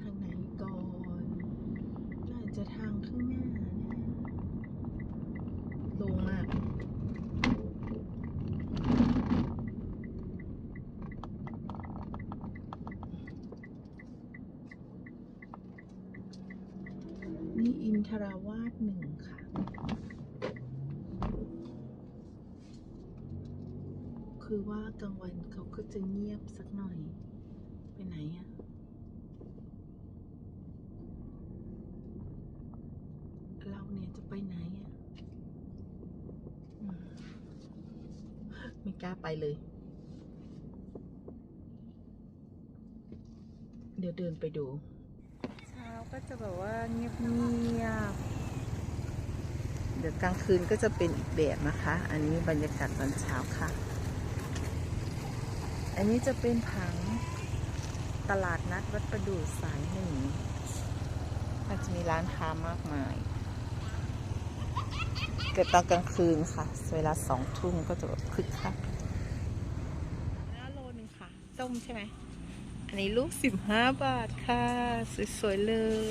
ทางไหนก่อนน่าจะทางข้างหน้านะลงมากนี่อินทราวาสหนึ่งค่ะ คือว่ากลางวันเขาก็จะเงียบสักหน่อย ไปไหนอะเราเนี่ย จะไปไหนอะไม่กล้าไปเลย เดี๋ยวเดินไปดู เช้าก็จะแบบว่าเงียบเงียบๆเดี๋ยวกลางคืนก็จะเป็นอีกแบบนะคะ อันนี้บรรยากาศตอนเช้าค่ะ อันนี้จะเป็นผังตลาดนัดวัดประดู่สายหนึ่งมันจะมีร้านค้ามากมาย เกิดตอนกลางคืนค่ะ เวลาสองทุ่มก็จะแบบคึกคักแล้วโลนึงค่ะส้มใช่ไหม อันนี้ลูกสิบห้าบาทค่ะ สวยๆเลย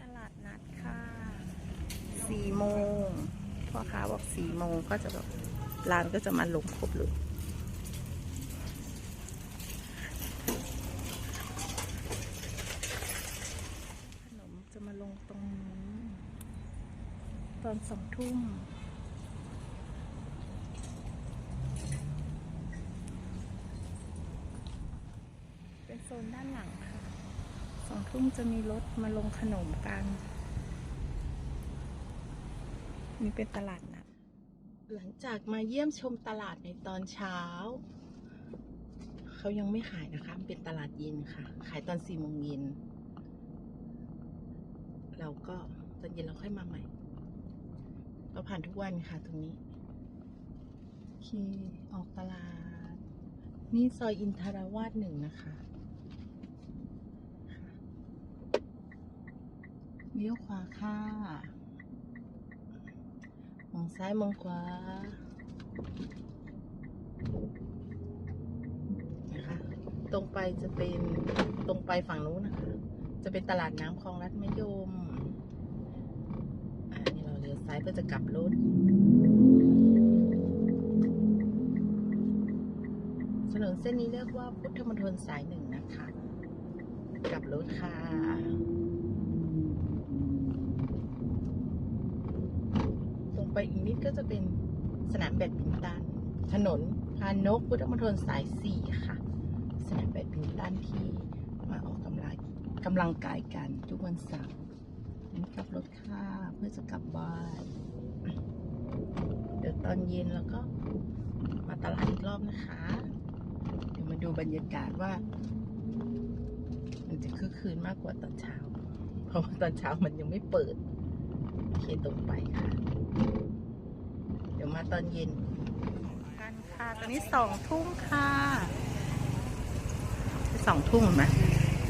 ตลาดนัดค่ะสี่โมงพ่อค้าบอกสี่โมงก็จะแบบร้านก็จะมาลงครบเลย ขนมจะมาลงตรงนี้ ตอน สองทุ่มเป็นโซนด้านหลังค่ะสองทุ่มจะมีรถมาลงขนมกันนี่เป็นตลาดนัดหลังจากมาเยี่ยมชมตลาดในตอนเช้า เขายังไม่ขายนะคะเป็นตลาดเย็นค่ะ ขายตอนสี่โมงเย็นเราก็ตอนเย็นเราค่อยมาใหม่ เราผ่านทุกวันค่ะตรงนี้โอเคออกตลาด นี่ซอยอินทราวาสหนึ่งนะคะเลี้ยวขวาค่ะมองซ้ายมองขวานะคะตรงไปจะเป็นตรงไปฝั่งนู้นนะคะ จะเป็นตลาดน้ำคลองรัดมยม อันนี้เราเลี้ยว ซ้ายเพื่อจะกลับรถ ถนนเส้นนี้เรียกว่าพุทธมณฑลสายหนึ่งนะคะ กลับรถค่ะตรงไปอีกนิดก็จะเป็นสนามแบดมินตัน ถนนพานกพุทธมณฑลสายสี่ค่ะ สนามแบดมินตันที่มาออกกำลังกำลังกายกันทุกวันเสาร์นั้นกลับรถค่ะเพื่อจะกลับบ้านเดี๋ยวตอนเย็นแล้วก็มาตลาดอีกรอบนะคะ เดี๋ยวมาดูบรรยากาศว่า มันจะคึกคืนมากกว่าตอนเช้า เพราะว่าตอนเช้ามันยังไม่เปิดโอเคตรงไปค่ะ เดี๋ยวมาตอนเย็นกันค่ะ ตอนนี้สองทุ่มค่ะสองทุ่มไหม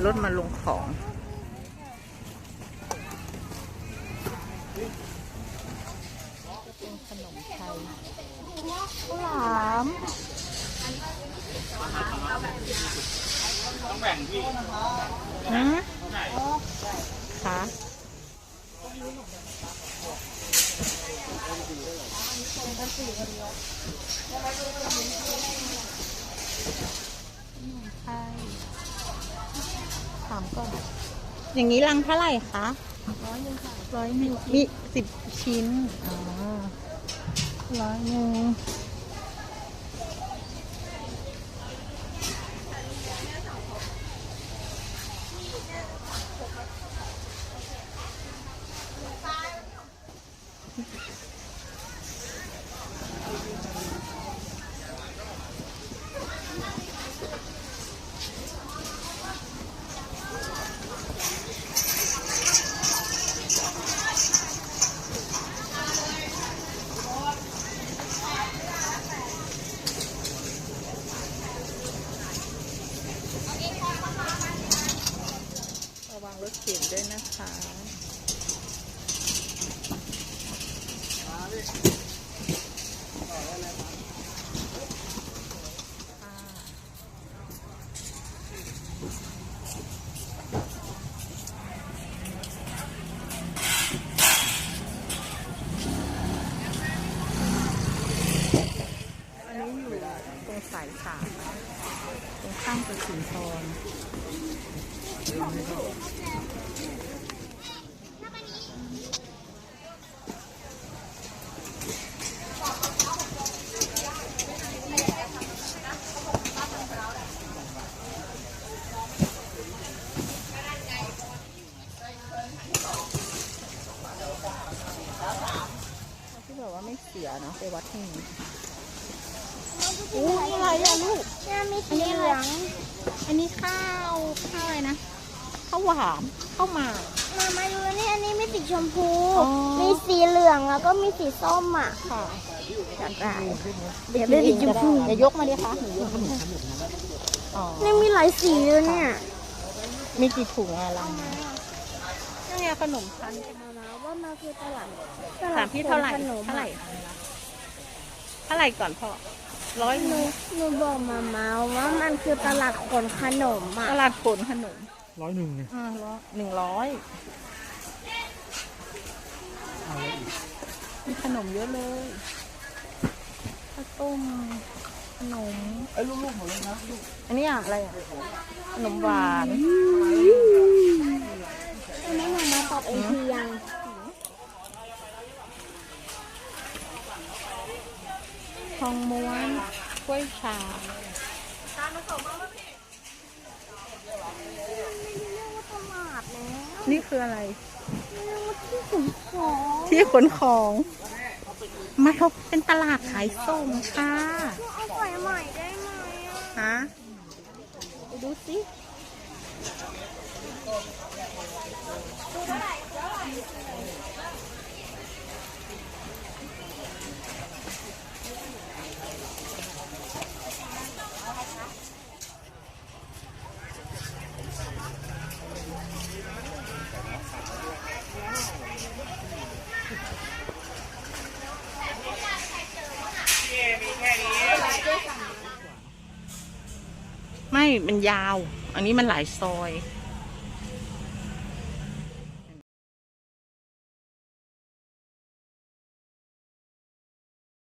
รถมาลงของจะเป็นขนมไทยข้าวหลาม ต้องแบ่งพี่ ฮะ คะใช่ถามก่อนอย่างนี้รังเท่าไหร่คะร้อยหนึ่งค่ะร้อยหนึ่งมีสิบชิ้น อ๋อร้อยหนึ่ง ขียนด้วยนะคะตรงสายสามตรงข้ามกระสินทน ที่แบบว่าไม่เสียเนาะไปวัดที่นี้อู้นี่อะไรอะลูก เนี่ยมีสีเหลือง อันนี้ข้าวข้าวอะไรนะข้าวหวานข้าวหมากมามาดูนี่อันนี้มีสีชมพูอ๋อมีสีเหลืองแล้วก็มีสีส้มอะค่ะอยากได้เดี๋ยวได้สีชมพูเดี๋ยวยกมาดิคะหนูยกมาอ๋อนี่มีหลายสีเลยเนี่ย มีกี่ถุงอะลังนี่ไงขนมชั้นมามาว่ามันคือตลาดถามพี่เท่าไหร่ขนมเท่าไหร่เท่าไหร่ก่อนพ่อ ร้อยหหนูนึ่งหนูบอกมามาว่ามันคือตลาดขนขนมอะตลาดผลขนมร้อยหนึ่งเนี่ยอ่าร้อยหนึ่งร้อยมีขนมเยอะเลยข้าวต้มขนมไอ้ลูกๆหมดเลยนะลูกอันนี้อะอะไรอะขนมหวานอันนี้หนูมาตอบเองทียังทองม้วนก ล้วยชาไม่เรียกว่าตลาดแล้วนี่คืออะไรเรียกว่าที่ขนของที่ขนของ มาเขาเป็นตลาดขายส่งค่ะเอาใส่ใหม่ได้ไหมอะฮะไปดูสิ ไม่มันยาว อันนี้มันหลายซอย